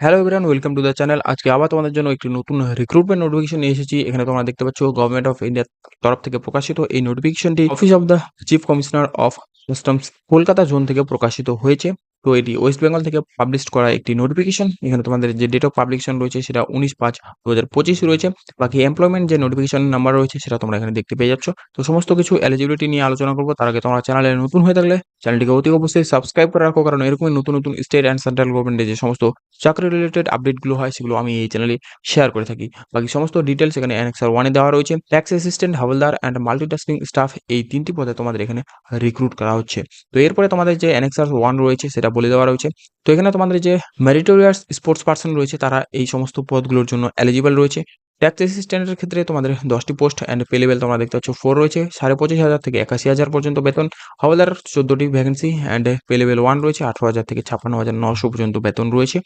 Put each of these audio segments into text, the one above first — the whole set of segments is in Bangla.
Hello everyone welcome to the channel আজকে আবার তোমাদের জন্য একটি নতুন রিক্রুটমেন্ট নোটিফিকেশন নিয়ে এসেছি। এখানে তোমরা দেখতে পাচ্ছ গভর্নমেন্ট অফ ইন্ডিয়ার তরফ থেকে প্রকাশিত এই নোটিফিকেশনটি office of the chief commissioner of customs Kolkata zone থেকে প্রকাশিত হয়েছে। তো এটি ওয়েস্ট বেঙ্গল থেকে পাবলিশ করা একটি নোটিফিকেশন এখানে তোমাদের যে ডেট অফ পাবলিকেশন রয়েছে সেটা উনিশ পাঁচ দু হাজার পঁচিশ রয়েছে। বাকি এমপ্লয়মেন্ট যে নোটিফিকেশন নাম্বার রয়েছে সেটা তোমরা এখানে দেখতে পেয়ে যাচ্ছ। তো সমস্ত কিছু এলিজিবিলিটি নিয়ে আলোচনা করব। তার আগে তোমরা চ্যানেলে নতুন হয়ে থাকলে চ্যানেলটিকে অতি অবশ্যই সাবস্ক্রাইব করে রাখো, কারণ এরকমই নতুন নতুন স্টেট অ্যান্ড সেন্ট্রাল গভর্নমেন্টের যে সমস্ত চাকরি রিলেটেড আপডেটগুলো হয়, সেগুলো আমি এই চ্যানেলে শেয়ার করে থাকি। বাকি সমস্ত ডিটেলস এখানে অ্যানেক্সার ওয়ানে দেওয়া রয়েছে। Tax assistant havaldar and multitasking staff এই তিনটি পদে তোমাদের এখানে রিক্রুট করা হচ্ছে। তো এরপরে তোমাদের যে অ্যানেক্সার ওয়ান রয়েছে, সেটা বলে দেওয়া রয়েছে। তো এখানে তোমাদের যে মেরিটোরিয়াস স্পোর্টস পার্সন রয়েছে, তারা এই সমস্ত পদগুলোর জন্য এলিজিবল রয়েছে। ট্যাক্স অ্যাসিস্ট্যান্টের ক্ষেত্রে তোমাদের দশটি পোস্ট অ্যান্ড পে লেভেল তোমরা দেখতে পাচ্ছ ফোর রয়েছে, সাড়ে পঁচিশ হাজার থেকে একাশি হাজার পর্যন্ত বেতন। হাওলাদার চোদ্দোটি vacancy and pay level one রয়েছে, আঠারো হাজার থেকে ছাপ্পান্ন হাজার নশো পর্যন্ত বেতন রয়েছে।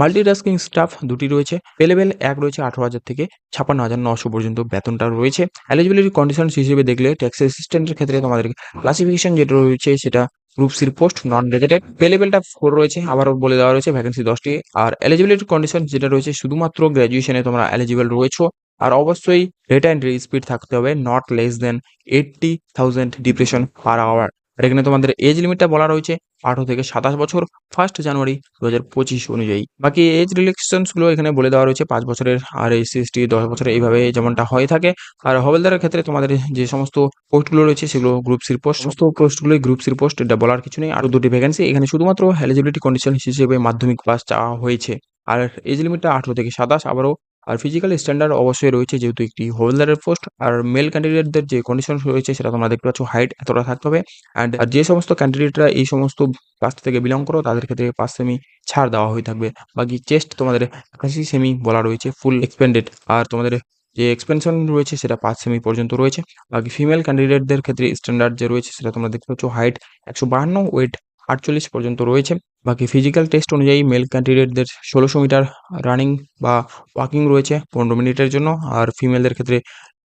মাল্টিটাস্কিং স্টাফ দুটি রয়েছে পে লেভেল এক রয়েছে, আঠারো হাজার থেকে ছাপ্পান্ন হাজার নশো পর্যন্ত বেতনটা রয়েছে। এলিজিবিলিটি কন্ডিশনস হিসেবে দেখলে ট্যাক্স অ্যাসিস্ট্যান্টের ক্ষেত্রে তোমাদের ক্লাসিফিকেশন যেটা রয়েছে সেটা গ্রুপ সির পোস্ট নন রেজেটেড পে লেভেলটা ফোর রয়েছে, আবারও বলে দেওয়া রয়েছে ভ্যাকেন্সি দশটি। আর এলিজিবিলিটি কন্ডিশন যেটা রয়েছে, শুধুমাত্র গ্র্যাজুয়েশনে তোমরা এলিজিবল রয়েছো। আর অবশ্যই রেট অ্যান্ড স্পিড থাকতে হবে not less than eighty thousand depression per hour আর এখানে তোমাদের এজ লিমিটটা বলা রয়েছে আঠারো থেকে সাতাশ বছর ফার্স্ট জানুয়ারি দু হাজার পঁচিশ অনুযায়ী। বাকি এজ রিলেকশনসগুলো এখানে বলে দেওয়া রয়েছে পাঁচ বছরের আর এস এসটি দশ বছরের এইভাবে যেমনটা হয়ে থাকে। আর হবেলদারের ক্ষেত্রে তোমাদের যে সমস্ত পোস্টগুলো রয়েছে সেগুলো গ্রুপ সির পোস্ট সমস্ত পোস্টগুলোই গ্রুপ সির পোস্ট এটা বলার কিছু নেই। আরও দুটি ভ্যাকেন্সি এখানে শুধুমাত্র এলিজিবিলিটি কন্ডিশন হিসেবে মাধ্যমিক পাস চাওয়া হয়েছে। আর এজ লিমিটটা আঠারো থেকে সাতাশ, আবারও আর ফিজিক্যাল স্ট্যান্ডার্ড অবশ্যই রয়েছে যেহেতু একটি হোলদারের পোস্ট আর মেল ক্যান্ডিডেটদের যে কন্ডিশন রয়েছে সেটা তোমরা দেখতে পাচ্ছ হাইট এতটা থাকতে হবে অ্যান্ড আর যে সমস্ত ক্যান্ডিডেটরা এই সমস্ত কাস্ট থেকে বিলং করো, তাদের ক্ষেত্রে পাঁচ সেমি ছাড় দেওয়া হয়ে থাকবে। বাকি চেস্ট তোমাদের একাশি সেমি বলা রয়েছে ফুল এক্সপেন্ডেড আর তোমাদের যে এক্সপেনশন রয়েছে সেটা পাঁচ সেমি পর্যন্ত রয়েছে। বাকি ফিমেল ক্যান্ডিডেটদের ক্ষেত্রে স্ট্যান্ডার্ড যে রয়েছে সেটা তোমরা দেখতে পাচ্ছ হাইট একশো বাহান্ন ওয়েট আটচল্লিশ পর্যন্ত রয়েছে। বাকি ফিজিক্যাল টেস্ট অনুযায়ী মেল ক্যান্ডিডেটদের ষোলোশো মিটার রানিং বা ওয়াকিং রয়েছে পনেরো মিনিটের জন্য আর ফিমেলদের ক্ষেত্রে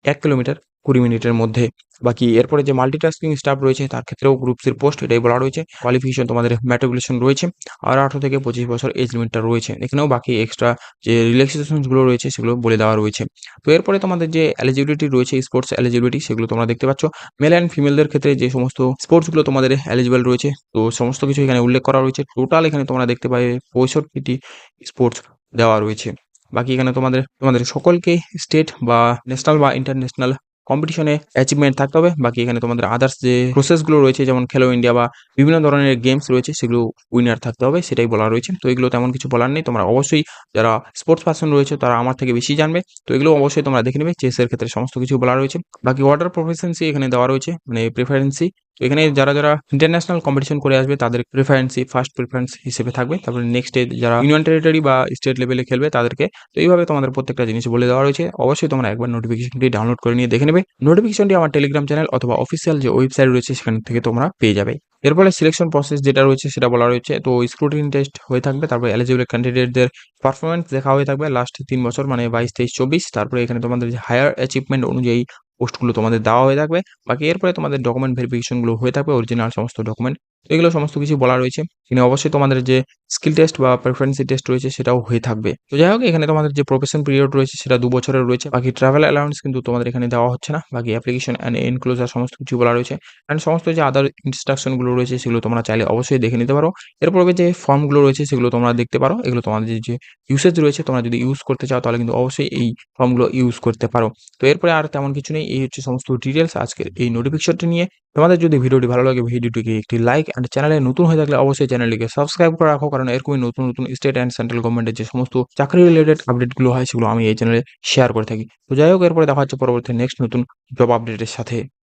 এক কিলোমিটার কুড়ি মিনিটের মধ্যে। বাকি এরপরে যে মাল্টিটাস্কিং স্টাফ রয়েছে, তার ক্ষেত্রেও গ্রুপ সির পোস্ট এটাই বলা রয়েছে। কোয়ালিফিকেশন তোমাদের ম্যাট্রিকুলেশন রয়েছে। আর আঠারো থেকে পঁচিশ বছর এজ লিমিটটা রয়েছে। এখানেও বাকি এক্সট্রা যে রিল্যাক্সেশনসগুলো রয়েছে, সেগুলো বলে দেওয়া রয়েছে। তো এরপরে তোমাদের যে এলিজিবিলিটি রয়েছে স্পোর্টস এলিজিবিলিটি সেগুলো তোমরা দেখতে পাচ্ছ। মেল অ্যান্ড ফিমেলদের ক্ষেত্রে যে সমস্ত স্পোর্টসগুলো তোমাদের এলিজিবল রয়েছে, তো সমস্ত কিছু এখানে উল্লেখ করা রয়েছে। টোটাল এখানে তোমরা দেখতে পাবে পঁয়ষট্টিটি স্পোর্টস দেওয়া রয়েছে। বাকি এখানে তোমাদের তোমাদের সকলকে স্টেট বা ন্যাশনাল বা ইন্টারন্যাশনাল কম্পিটিশনে অ্যাচিভমেন্ট থাকতে হবে। বাকি এখানে তোমাদের আদার্স যে প্রসেসগুলো রয়েছে, যেমন খেলো ইন্ডিয়া বা বিভিন্ন ধরনের গেমস রয়েছে, সেগুলো উইনার থাকতে হবে, সেটাই বলা রয়েছে। তো এগুলো তেমন কিছু বলার নেই। তোমরা অবশ্যই যারা স্পোর্টস পার্সন রয়েছে, তারা আমার থেকে বেশি জানবে। তো এগুলো অবশ্যই তোমরা দেখে নেবে। চেসের ক্ষেত্রে সমস্ত কিছু বলা রয়েছে। বাকি অর্ডার প্রফেসেন্সি এখানে দেওয়া রয়েছে মানে প্রেফারেন্সি তো এখানে যারা যারা ইন্টারন্যাশনাল কম্পিটিশন করে আসবে, তাদের প্রেফারেন্সি ফার্স্ট প্রেফারেন্স হিসেবে থাকবে। তারপরে নেক্সট যারা ইউনিয়ন টেরিটরি বা স্টেট লেভেলে খেলবে, তাদেরকে তো এইভাবে তোমাদের প্রত্যেকটা জিনিস বলে দেওয়া রয়েছে। অবশ্যই তোমরা একবার নোটিফিকেশনটি ডাউনলোড করে নিয়ে দেখে নেবে। নোটিফিকেশনটি আমার টেলিগ্রাম চ্যানেল অথবা অফিসিয়াল যে ওয়েবসাইট রয়েছে, সেখান থেকে তোমরা পেয়ে যাবে। এরপরে সিলেকশন প্রসেস যেটা রয়েছে, সেটা বলা রয়েছে। তো স্ক্রুটিন টেস্ট হয়ে থাকবে, তারপরে এলিজিবল ক্যান্ডিডেটদের পারফরমেন্স দেখা হয়ে থাকবে। লাস্ট তিন বছর মানে বাইশ, তেইশ, চব্বিশ। তারপরে এখানে তোমাদের হায়ার অ্যাচিভমেন্ট অনুযায়ী পোস্টগুলো তোমাদের দেওয়া হয়ে থাকবে। বাকি এরপরে তোমাদের ডকুমেন্ট ভেরিফিকেশনগুলো হয়ে থাকবে অরিজিনাল সমস্ত ডকুমেন্ট এগুলো সমস্ত কিছু বলা রয়েছে। কিন্তু অবশ্যই তোমাদের যে স্কিল টেস্ট বা প্রেফারেন্সি টেস্ট রয়েছে সেটাও হয়ে থাকবে। তো যাই হোক, এখানে তোমাদের যে প্রফেশন পিরিয়ড রয়েছে সেটা দু বছরের রয়েছে। বাকি ট্রাভেল অ্যালাউন্স কিন্তু তোমাদের এখানে দেওয়া হচ্ছে না। বাকি অ্যাপ্লিকেশন অ্যান্ড এনক্লোজার সমস্ত কিছু বলা রয়েছে। অ্যান্ড সমস্ত যে আদার ইনস্ট্রাকশনগুলো রয়েছে সেগুলো তোমরা চাইলে অবশ্যই দেখে নিতে পারো। এরপরে যে ফর্মগুলো রয়েছে সেগুলো তোমরা দেখতে পারো। এগুলো তোমাদের যে ইউসেজ রয়েছে তোমরা যদি ইউজ করতে চাও তাহলে কিন্তু অবশ্যই এই ফর্মগুলো ইউজ করতে পারো। তো এরপরে আর তেমন কিছু নেই। এই হচ্ছে সমস্ত ডিটেলস আজকের এই নোটিফিকেশনটি নিয়ে। তোমাদের যদি ভিডিওটি ভালো লাগে, ভিডিওটিকে একটি লাইক অ্যান্ড চ্যানেলে নতুন হয়ে থাকলে অবশ্যই চ্যানেলটিকে সাবস্ক্রাইব করে রাখো, কারণ এরকমই নতুন নতুন স্টেট অ্যান্ড সেন্ট্রাল গভর্নমেন্টের যে সমস্ত চাকরি রিলেটেড আপডেটগুলো হয়, সেগুলো আমি এই চ্যানেলে শেয়ার করে থাকি। তো যাই হোক, এরপরে দেখা হচ্ছে পরবর্তী নেক্সট নতুন জব আপডেটের সাথে।